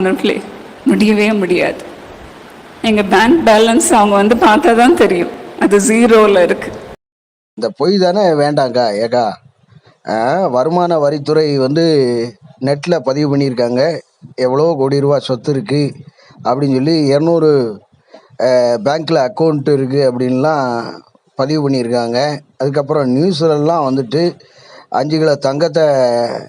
நண்பர்களே, முடியவே முடியாது. எங்கள் பேங்க் பேலன்ஸ் அவங்க வந்து பார்த்தா தான் தெரியும். அது ஜீரோவில் இருக்கு. இந்த பொய் தானே வேண்டாங்க்கா ஏக்கா ஆ, வருமான வரித்துறை வந்து நெட்டில் பதிவு பண்ணியிருக்காங்க. எவ்வளோ கோடி ரூபா சொத்து இருக்குது அப்படின்னு சொல்லி இரநூறு பேங்க்கில் அக்கௌண்ட் இருக்குது அப்படின்லாம் பதிவு பண்ணியிருக்காங்க. அதுக்கப்புறம் நியூஸ்லலாம் வந்துட்டு அஞ்சு கிலோ தங்கத்தை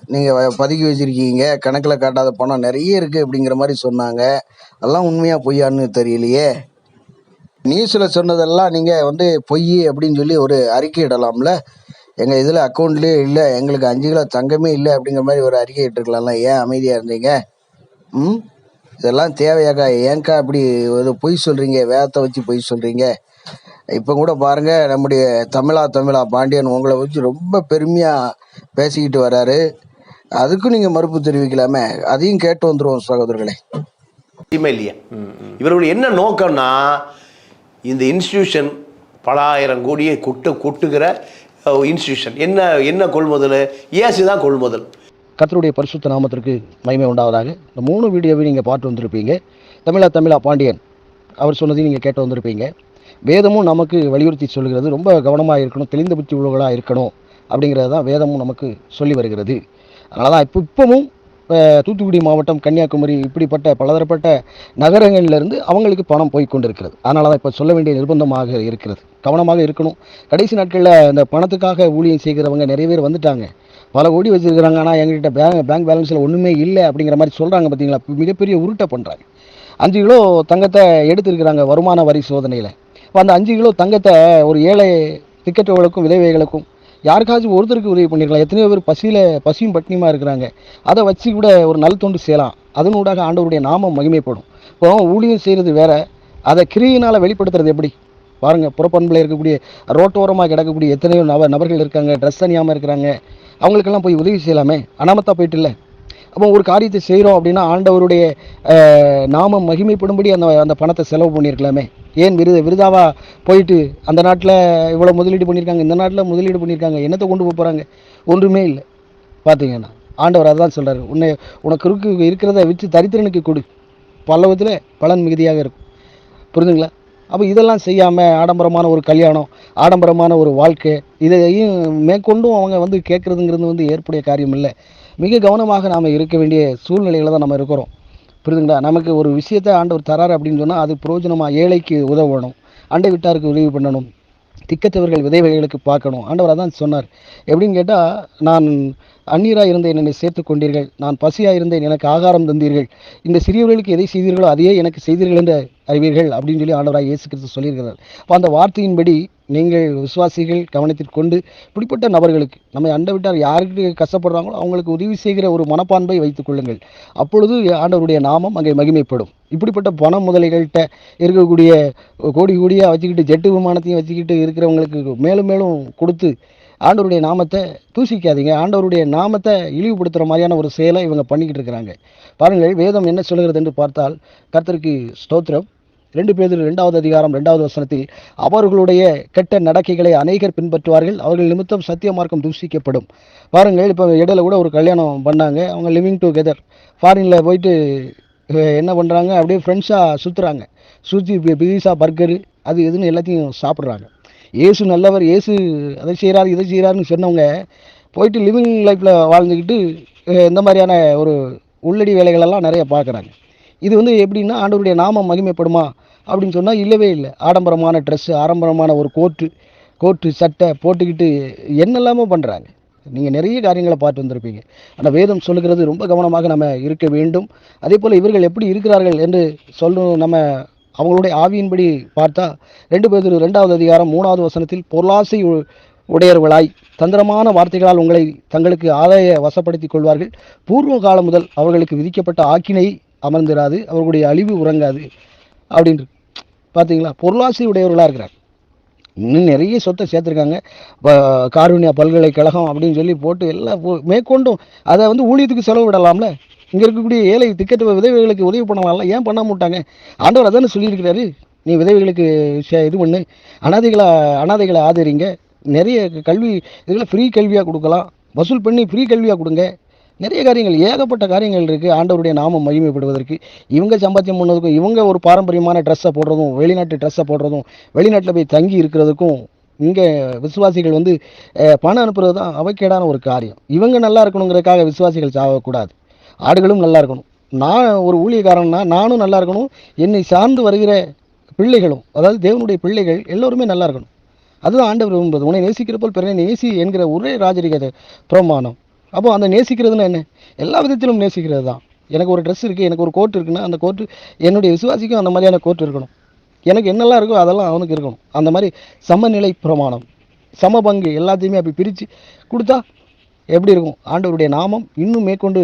நீங்கள் பதுக்கி வச்சுருக்கீங்க. கணக்கில் காட்டாத பணம் நிறைய இருக்குது அப்படிங்கிற மாதிரி சொன்னாங்க. அதெல்லாம் உண்மையாக பொய்யான்னு தெரியலையே. நியூஸில் சொன்னதெல்லாம் நீங்கள் வந்து பொய் அப்படின்னு சொல்லி ஒரு அறிக்கை இடலாம்ல. எங்கள் இதில் அக்கௌண்ட்லேயே இல்லை எங்களுக்கு அஞ்சு கிலோ தங்கமே இல்லை அப்படிங்கிற மாதிரி ஒரு அறிக்கை இட்டுருக்கலாம்ல. ஏன் அமைதியாக இருந்தீங்க? ம்? இதெல்லாம் தேவையாக்கா? ஏங்க்கா அப்படி ஒரு பொய் சொல்கிறீங்க வேகத்தை வச்சு பொய் சொல்கிறீங்க இப்போ கூட பாருங்கள் நம்முடைய தமிழா தமிழா பாண்டியன் உங்களை வச்சு ரொம்ப பெருமையாக பேசிக்கிட்டு வராரு. அதுக்கும் நீங்கள் மறுப்பு தெரிவிக்கலாமே? அதையும் கேட்டு வந்துடுவோம் சகோதரர்களே. இல்லையா இவர்களுடைய என்ன நோக்கம்னா இந்த இன்ஸ்டிடியூஷன் பல ஆயிரம் கோடியை கொட்டு கொட்டுகிற இன்ஸ்டிடியூஷன் என்ன என்ன கொள்முதல்? ஏசி தான் கொள்முதல். கர்த்தருடைய பரிசுத்த நாமத்திற்கு மகிமை உண்டாவதாக. இந்த மூணு வீடியோவை நீங்கள் பார்த்து வந்திருப்பீங்க. தமிழா தமிழா பாண்டியன் அவர் சொன்னதையும் நீங்கள் கேட்டு வந்திருப்பீங்க. வேதமும் நமக்கு வலியுறுத்தி சொல்கிறது ரொம்ப கவனமாக இருக்கணும் தெளிந்த புத்தி உள்ளவர்களாக இருக்கணும் அப்படிங்கிறது தான் வேதமும் நமக்கு சொல்லி வருகிறது. அதனால தான் இப்போ இப்போவும் தூத்துக்குடி மாவட்டம் கன்னியாகுமரி இப்படிப்பட்ட பலதரப்பட்ட நகரங்களிலிருந்து அவங்களுக்கு பணம் போய் கொண்டிருக்கிறது. அதனால தான் இப்போ சொல்ல வேண்டிய நிர்பந்தமாக இருக்கிறது. கவனமாக இருக்கணும். கடைசி நாட்களில் இந்த பணத்துக்காக ஊழியம் செய்கிறவங்க நிறைய பேர் வந்துட்டாங்க. பல கோடி வச்சுருக்கிறாங்க. ஆனால் எங்ககிட்ட பேங்க் பேங்க் பேலன்ஸில் ஒன்றுமே இல்லை அப்படிங்கிற மாதிரி சொல்கிறாங்க பார்த்தீங்களா மிகப்பெரிய உருட்டை பண்ணுறாங்க அஞ்சு கிலோ தங்கத்தை எடுத்திருக்கிறாங்க வருமான வரி சோதனையில். அந்த அஞ்சு கிலோ தங்கத்தை ஒரு ஏழை திக்கற்றவர்களுக்கும் விதவைகளுக்கும் யாருக்காச்சும் ஒருத்தருக்கு உதவி பண்ணிருக்கலாம். எத்தனையோ பேர் பசியில் பசியும் பட்டினியுமா இருக்கிறாங்க. அதை வச்சு கூட ஒரு நல் தொண்டு செய்யலாம். அதனூடாக ஆண்டவருடைய நாமம் மகிமைப்படும். இப்போ ஊழியம் செய்கிறது வேற. அதை கிரியினால் வெளிப்படுத்துறது எப்படி? பாருங்கள் புறப்பண்பில் இருக்கக்கூடிய ரோட்டோரமாக கிடக்கக்கூடிய எத்தனையோ நப நபர்கள் இருக்காங்க ட்ரெஸ் அணியாமல் இருக்கிறாங்க. அவங்களுக்கெல்லாம் போய் உதவி செய்யலாமே? அனாமத்தா போயிட்டு இல்லை? அப்போ ஒரு காரியத்தை செய்கிறோம் அப்படின்னா ஆண்டவருடைய நாமம் மகிமைப்படும்படி அந்த அந்த பணத்தை செலவு பண்ணியிருக்கலாமே. ஏன் விருது விருதாவா போயிட்டு அந்த நாட்டில் இவ்வளோ முதலீடு பண்ணியிருக்காங்க இந்த நாட்டில் முதலீடு பண்ணியிருக்காங்க என்னத்தை கொண்டு போக போகிறாங்க ஒன்றுமே இல்லை. பார்த்தீங்கன்னா ஆண்டவர் அதான் சொல்கிறார் உன்னை உனக்கு இருக்கு இருக்கிறத விற்று தரித்திரனுக்கு கொடு. பல்லவத்தில் பலன் மிகுதியாக இருக்கும். புரிதுங்களா அப்போ இதெல்லாம் செய்யாமல் ஆடம்பரமான ஒரு கல்யாணம் ஆடம்பரமான ஒரு வாழ்க்கை இதையும் மேற்கொண்டும் அவங்க வந்து கேட்குறதுங்கிறது வந்து ஏற்புடைய காரியம் இல்லை. மிக கவனமாக நாம் இருக்க வேண்டிய சூழ்நிலையில் தான் நம்ம இருக்கிறோம். புரியுதுங்களா நமக்கு ஒரு விஷயத்தை ஆண்டவர் தராரு அப்படின்னு சொன்னால் அது பிரயோஜனமாக ஏழைக்கு உதவணும். அண்டை விட்டாருக்கு உதவி பண்ணணும். திக்கத்தவர்கள் விதைவைகளுக்கு பார்க்கணும். ஆண்டவர் அதான் சொன்னார். எப்படின்னு கேட்டால் நான் அந்நீராக இருந்த என்னை சேர்த்து கொண்டீர்கள். நான் பசியாக இருந்தேன் எனக்கு ஆகாரம் தந்தீர்கள். இந்த சிறியவர்களுக்கு எதை செய்தீர்களோ அதையே எனக்கு செய்தீர்கள் என்று அறிவீர்கள் அப்படின்னு சொல்லி ஆண்டவராக இயேசு கிறிஸ்து சொல்லியிருக்கிறார். அப்போ அந்த வார்த்தையின்படி நீங்கள் விசுவாசிகள் கவனத்தில் கொண்டு இப்படிப்பட்ட நபர்களுக்கு நம்ம அண்டவிட்டார் யாருக்கு கஷ்டப்படுறாங்களோ அவங்களுக்கு உதவி செய்கிற ஒரு மனப்பான்பை வைத்துக் கொள்ளுங்கள். அப்பொழுது ஆண்டவருடைய நாமம் அங்கே மகிமைப்படும். இப்படிப்பட்ட பண முதலைகள்கிட்ட இருக்கக்கூடிய கோடி கோடியாக வச்சுக்கிட்டு ஜெட்டு விமானத்தையும் வச்சுக்கிட்டு இருக்கிறவங்களுக்கு மேலும் மேலும் கொடுத்து ஆண்டவருடைய நாமத்தை தூசிக்காதீங்க. ஆண்டவருடைய நாமத்தை இழிவுபடுத்துகிற மாதிரியான ஒரு செயலை இவங்க பண்ணிக்கிட்டு இருக்கிறாங்க. பாருங்கள் வேதம் என்ன சொல்கிறது என்று பார்த்தால் கர்த்தருக்கு ஸ்தோத்திரம். ரெண்டு பேர் ரெண்டாவது அதிகாரம் ரெண்டாவது வசனத்தில் அவர்களுடைய கெட்ட நடக்கைகளை அநேகர் பின்பற்றுவார்கள். அவர்கள் நிமித்தம் சத்திய மார்க்கம் தூசிக்கப்படும். பாருங்கள் இப்போ இடையில கூட ஒரு கல்யாணம் பண்ணாங்க. அவங்க லிவிங் டுகெதர் ஃபாரினில் போயிட்டு என்ன பண்ணுறாங்க அப்படியே ஃப்ரெண்ட்ஸாக சுற்றுறாங்க சுற்றி பீஸா பர்கரு அது இதுன்னு எல்லாத்தையும் சாப்பிட்றாங்க. இயேசு நல்லவர் இயேசு அதை செய்கிறார் இதை செய்கிறாருன்னு சொன்னவங்க போயிட்டு லிவிங் லைஃப்பில் வாழ்ந்துக்கிட்டு இந்த மாதிரியான ஒரு உள்ளடி வேலைகளெல்லாம் நிறைய பார்க்குறாங்க. இது வந்து எப்படின்னா ஆண்டவருடைய நாமம் மகிமைப்படுமா அப்படின்னு சொன்னால் இல்லவே இல்லை. ஆடம்பரமான ட்ரெஸ்ஸு ஆடம்பரமான ஒரு கோட்டு கோட்டு சட்டை போட்டுக்கிட்டு என்னெல்லாமோ பண்ணுறாங்க நீங்கள் நிறைய காரியங்களை பார்த்து வந்திருப்பீங்க. ஆனால் வேதம் சொல்லுகிறது ரொம்ப கவனமாக நம்ம இருக்க வேண்டும். அதே போல் இவர்கள் எப்படி இருக்கிறார்கள் என்று சொல்லணும் நம்ம அவங்களுடைய ஆவியின்படி பார்த்தா ரெண்டு பேர் ரெண்டாவது அதிகாரம் மூணாவது வசனத்தில் பொருளாசை உ- உடையவர்களாய் தந்திரமான வார்த்தைகளால் உங்களை தங்களுக்கு ஆதாய வசப்படுத்திக் கொள்வார்கள். பூர்வ காலம் முதல் அவர்களுக்கு விதிக்கப்பட்ட ஆக்கினை அமர்ந்திராது அவர்களுடைய அழிவு உறங்காது. அப்படின்ட்டு பார்த்தீங்களா? பொருளாசை உடையவர்களாக இருக்கிறார். இன்னும் நிறைய சொத்தை சேர்த்துருக்காங்க. இப்போ காருண்யா பல்கலைக்கழகம் அப்படின்னு சொல்லி போட்டு எல்லாம் மேற்கொண்டும் அதை வந்து ஊழியத்துக்கு செலவு விடலாம்ல? இங்கே இருக்கக்கூடிய ஏழை திக்கெட்டு விதவைகளுக்கு உதவி பண்ணலாம்ல? ஏன் பண்ண மாட்டாங்க? ஆண்டவர் அதானே சொல்லியிருக்கிறாரு. நீ விதவைகளுக்கு இது பண்ணு. அனாதைகளை அனாதைகளை ஆதரிங்க. நிறைய கல்வி இதில் ஃப்ரீ கல்வியாக கொடுக்கலாம். வசூல் பண்ணி ஃப்ரீ கல்வியாக கொடுங்க. நிறைய காரியங்கள் ஏகப்பட்ட காரியங்கள் இருக்குது ஆண்டவருடைய நாமம் மகிமைப்படுவதற்கு. இவங்க சம்பாத்தியம் பண்ணதுக்கும் இவங்க ஒரு பாரம்பரியமான ட்ரெஸ்ஸை போடுறதும் வெளிநாட்டு ட்ரெஸ்ஸை போடுறதும் வெளிநாட்டில் போய் தங்கி இருக்கிறதுக்கும் இங்கே விசுவாசிகள் வந்து பணம் அனுப்புறது தான் அவக்கேடான ஒரு காரியம். இவங்க நல்லா இருக்கணுங்கிறதுக்காக விசுவாசிகள் சாகக்கூடாது ஆடுகளும் நல்லா இருக்கணும். நான் ஒரு ஊழியக்காரன்னா நானும் நல்லா இருக்கணும். என்னை சார்ந்து வருகிற பிள்ளைகளும் அதாவது தேவனுடைய பிள்ளைகள் எல்லோருமே நல்லா இருக்கணும். அதுதான் ஆண்டவர் விரும்புவது உன்னை நேசிக்கிற போல் பிறனை நேசி என்கிற ஒரே ராஜரிக பிரமாணம். அப்போ அந்த நேசிக்கிறதுனா என்ன? எல்லா விதத்திலும் நேசிக்கிறது தான். எனக்கு ஒரு ட்ரெஸ் இருக்குது எனக்கு ஒரு கோட் இருக்குன்னா அந்த கோட்டு என்னுடைய விசுவாசிக்கும் அந்த மாதிரியான கோட் இருக்கணும். எனக்கு என்னெல்லாம் இருக்கோ அதெல்லாம் அவனுக்கு இருக்கணும். அந்த மாதிரி சமநிலை பிரமாணம் சம பங்கு எல்லாத்தையுமே அப்படி பிரித்து கொடுத்தா எப்படி இருக்கும்? ஆண்டவருடைய நாமம் இன்னும் மேற்கொண்டு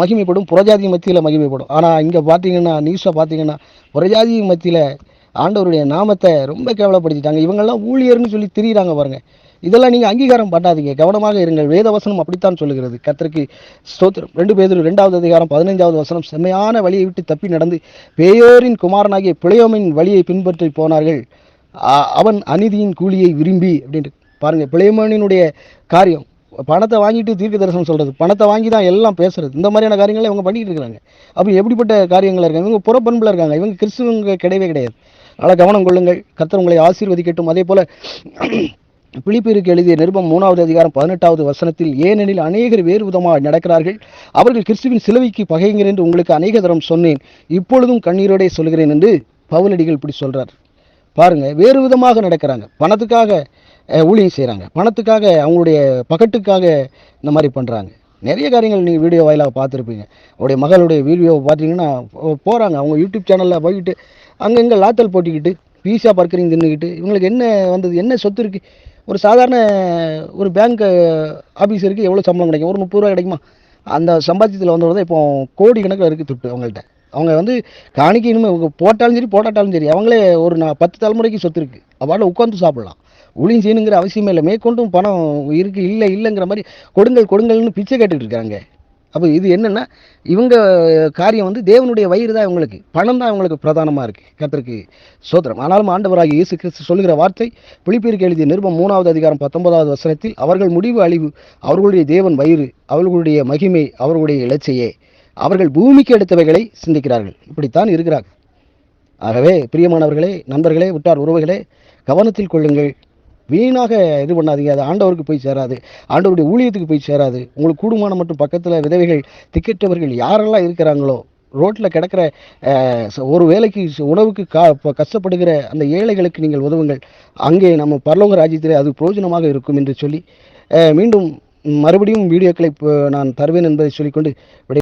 மகிமைப்படும் புறஜாதி மத்தியில் மகிமைப்படும். ஆனால் இங்கே பார்த்தீங்கன்னா நியூஸை பார்த்தீங்கன்னா புறஜாதி மத்தியில் ஆண்டவருடைய நாமத்தை ரொம்ப கேவலப்படுத்திட்டாங்க. இவங்கெல்லாம் ஊழியர்னு சொல்லி திரியிறாங்க பாருங்கள் இதெல்லாம் நீங்கள் அங்கீகாரம் பண்ணாதீங்க. கவனமாக இருங்கள். வேதவசனம் அப்படித்தான் சொல்லுகிறது. கத்திரிக்கு ஸ்தோத்திரம். ரெண்டு பேர் ரெண்டாவது அதிகாரம் பதினைந்தாவது வசனம் செம்மையான வழியை விட்டு தப்பி நடந்து பேயோரின் குமாரனாகிய பிழையோமின் வழியை பின்பற்றி போனார்கள். அவன் அநீதியின் கூலியை விரும்பி அப்படின்ட்டு. பாருங்கள் பிழையமனினுடைய காரியம். பணத்தை வாங்கிட்டு தீர்க்க தரிசனம் சொல்கிறது பணத்தை வாங்கி தான் எல்லாம் பேசுகிறது இந்த மாதிரியான காரியங்களை இவங்க பண்ணிக்கிட்டு இருக்கிறாங்க அப்போ எப்படிப்பட்ட காரியங்களாக இருக்காங்க? இவங்க புறப்பண்பில் இருக்காங்க. இவங்க கிறிஸ்துவங்க கிடையவே கிடையாது. அதனால் கவனம் கொள்ளுங்கள். கர்த்தர் உங்களை ஆசீர்வதிக்கட்டும். அதே போல் பிலிப்பியருக்கு எழுதிய நிருபம் மூணாவது அதிகாரம் பதினெட்டாவது வசனத்தில் ஏனெனில் அநேகர் வேறு விதமாக நடக்கிறார்கள். அவர்கள் கிறிஸ்துவின் சிலுவைக்கு பகைங்கிறேன் என்று உங்களுக்கு அநேக தரம் சொன்னேன். இப்பொழுதும் கண்ணீரோடே சொல்கிறேன் என்று பவுலடிகள் இப்படி சொல்கிறார் பாருங்கள் வேறு விதமாக நடக்கிறாங்க. பணத்துக்காக ஊழியம் செய்கிறாங்க பணத்துக்காக அவங்களுடைய பகட்டுக்காக இந்த மாதிரி பண்ணுறாங்க நிறைய காரியங்கள் நீங்கள் வீடியோ வாயிலாக பார்த்துருப்பீங்க. உடைய மகளுடைய வீடியோவை பார்த்தீங்கன்னா போகிறாங்க அவங்க யூடியூப் சேனலில் போய்கிட்டு அங்கங்கே லாத்தல் போட்டிக்கிட்டு பீஸா பர்க்கரிங் தின்னுக்கிட்டு இவங்களுக்கு என்ன வந்தது? என்ன சொத்து இருக்குது ஒரு சாதாரண ஒரு பேங்க் ஆஃபீஸருக்கு எவ்வளோ சம்பளம் கிடைக்கும்? ஒரு முப்பது ரூபா கிடைக்குமா? அந்த சம்பாத்தியத்தில் வந்தவங்க தான் இப்போ கோடி கணக்கில் இருக்குது துட்டு அவங்கள்ட்ட. அவங்க வந்து காணிக்கை இனிமேல் போட்டாலும் சரி போட்டாட்டாலும் சரி அவங்களே ஒரு நான் பத்து தலைமுறைக்கு சொத்து இருக்குது அவளால் உட்காந்து சாப்பிட்லாம். ஊழியம் செய்யணுங்கிற அவசியமே இல்லை. மேற்கொண்டும் பணம் இருக்குது இல்லை இல்லைங்கிற மாதிரி கொடுங்கள் கொடுங்கள்னு பிச்சை கேட்டுக்கிட்டு இருக்காங்க. அப்போ இது என்னென்னா இவங்க காரியம் வந்து தேவனுடைய வயிறு தான் இவங்களுக்கு. பணம் தான் இவங்களுக்கு பிரதானமாக இருக்குது கர்த்தருக்கு சோத்திரம். ஆனாலும் ஆண்டவராக இயேசு கிறிஸ்து சொல்லுகிற வார்த்தை பிலிப்பியருக்கு எழுதிய நிருபம் மூணாவது அதிகாரம் பத்தொன்பதாவது வசனத்தில் அவர்கள் முடிவு அழிவு அவர்களுடைய தேவன் வயிறு அவர்களுடைய மகிமை அவர்களுடைய இலச்சையே. அவர்கள் பூமிக்கு எடுத்தவைகளை சிந்திக்கிறார்கள். இப்படித்தான் இருக்கிறார்கள். ஆகவே பிரியமானவர்களே நண்பர்களே உற்றார் உறவுகளே கவனத்தில் கொள்ளுங்கள். வீணாக இது பண்ணாதீங்க. அது ஆண்டவருக்கு போய் சேராது. ஆண்டவருடைய ஊழியத்துக்கு போய் சேராது. உங்களுக்கு கூடுமான மட்டும் பக்கத்தில் விதவைகள் திக்கற்றவர்கள் யாரெல்லாம் இருக்கிறாங்களோ ரோட்டில் கிடக்கிற ச- ஒரு வேலைக்கு உணவுக்கு கா கஷ்டப்படுகிற அந்த ஏழைகளுக்கு நீங்கள் உதவுங்கள். அங்கே நம்ம பரலோக ராஜ்யத்தில் அது பிரயோஜனமாக இருக்கும் என்று சொல்லி மீண்டும் மறுபடியும் வீடியோக்களை இப்போ நான் தருவேன் என்பதை சொல்லிக்கொண்டு விடை